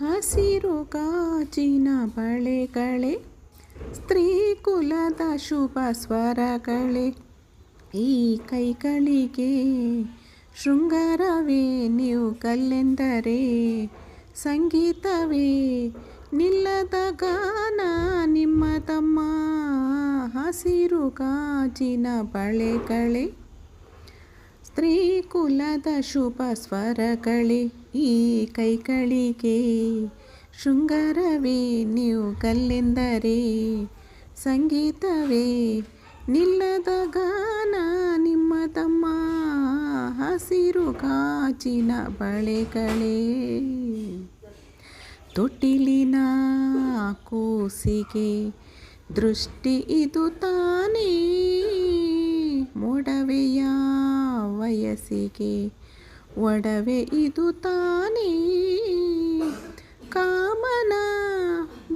ಹಸಿರು ಕಾಚಿನ ಬಳೆಗಳೇ, ಸ್ತ್ರೀ ಕುಲದ ಶುಭ ಸ್ವರಗಳೇ. ಈ ಕೈಗಳಿಗೆ ಶೃಂಗಾರವೇ ನೀವು ಕಲ್ಲೆಂದರೆ ಸಂಗೀತವೇ ನಿಲ್ಲದ ಗಾನ ನಿಮ್ಮ ತಮ್ಮ ಹಸಿರು ಗಾಜಿನ ಬಳೆಗಳೇ ಸ್ತ್ರೀ ಕುಲದ ಶುಭ ಸ್ವರಗಳಿ ಈ ಕೈಗಳಿಗೆ. ಶೃಂಗಾರವೇ ನೀವು ಕಲ್ಲೆಂದರೆ, ಸಂಗೀತವೇ ನಿಲ್ಲದ ಗಾನ ನಿಮ್ಮ ತಮ್ಮ ಹಸಿರು ಕಾಚಿನ ಬಳೆಗಳೇ. ತೊಟ್ಟಿಲಿನ ಕೂಸಿಗೆ ದೃಷ್ಟಿ ಇದು ತಾನೇ. ವಯಸ್ಸಿಗೆ ಒಡವೆ ಇದು ತಾನೇ. ಕಾಮನ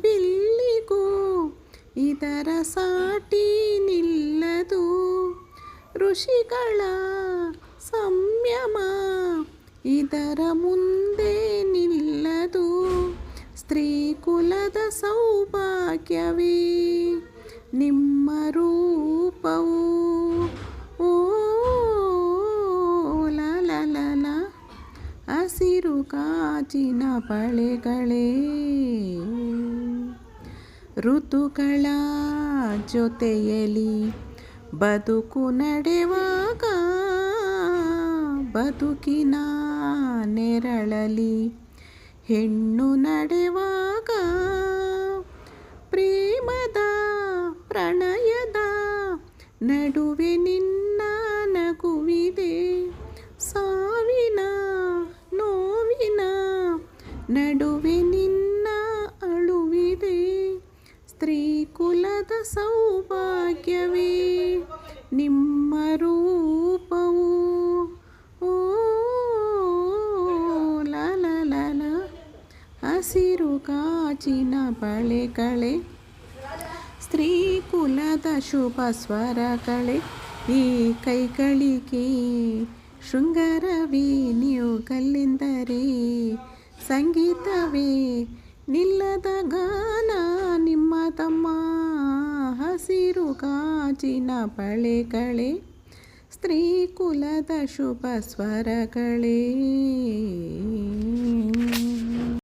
ಬಿಲ್ಲಿಗೂ ಇದರ ಸಾಟಿ ನಿಲ್ಲದು. ಋಷಿಗಳ ಸಂಯಮ ಇದರ ಮುಂದೆ ನಿಲ್ಲದು. ಸ್ತ್ರೀ ಕುಲದ ಸೌಭಾಗ್ಯವೇ ನಿಮ್ಮ ರೂಪವು ಓ ಲಲ ಹಸಿರು ಕಾಚಿನ ಪಳೆಗಳೇ. ಋತುಗಳ ಜೊತೆಯಲ್ಲಿ ಬದುಕು ನಡೆವಾಗ ಬದುಕಿನ ನೆರಳಲಿ ಹೆಣ್ಣು ನಡೆವಾಗ ಪ್ರೇಮದ ಪ್ರಣಯದ ನಡುವೆ ನಿನ್ನ ನಡುವೆ ನಿನ್ನ ಅಳುವಿದೆ. ಸ್ತ್ರೀ ಕುಲದ ಸೌಭಾಗ್ಯವೇ ನಿಮ್ಮ ರೂಪವು. ಓ ಹಸಿರು ಕಾಚಿನ ಬಳೆಗಳೇ. ಸ್ತ್ರೀ ಕುಲದ ಶುಭ ಸ್ವರಗಳೇ. ಈ ಕೈಗಳಿಗೆ ಶೃಂಗಾರವೇ, ನೀವು ಕಲ್ಲೆಂದರೆ. ಸಂಗೀತವೇ ನಿಲ್ಲದ ಗಾನ ನಿಮ್ಮ ತಮ್ಮ ಹಸಿರು ಗಾಜಿನ ಬಳೆಗಳೇ ಸ್ತ್ರೀ ಕುಲದ ಶುಭ ಸ್ವರಗಳೇ.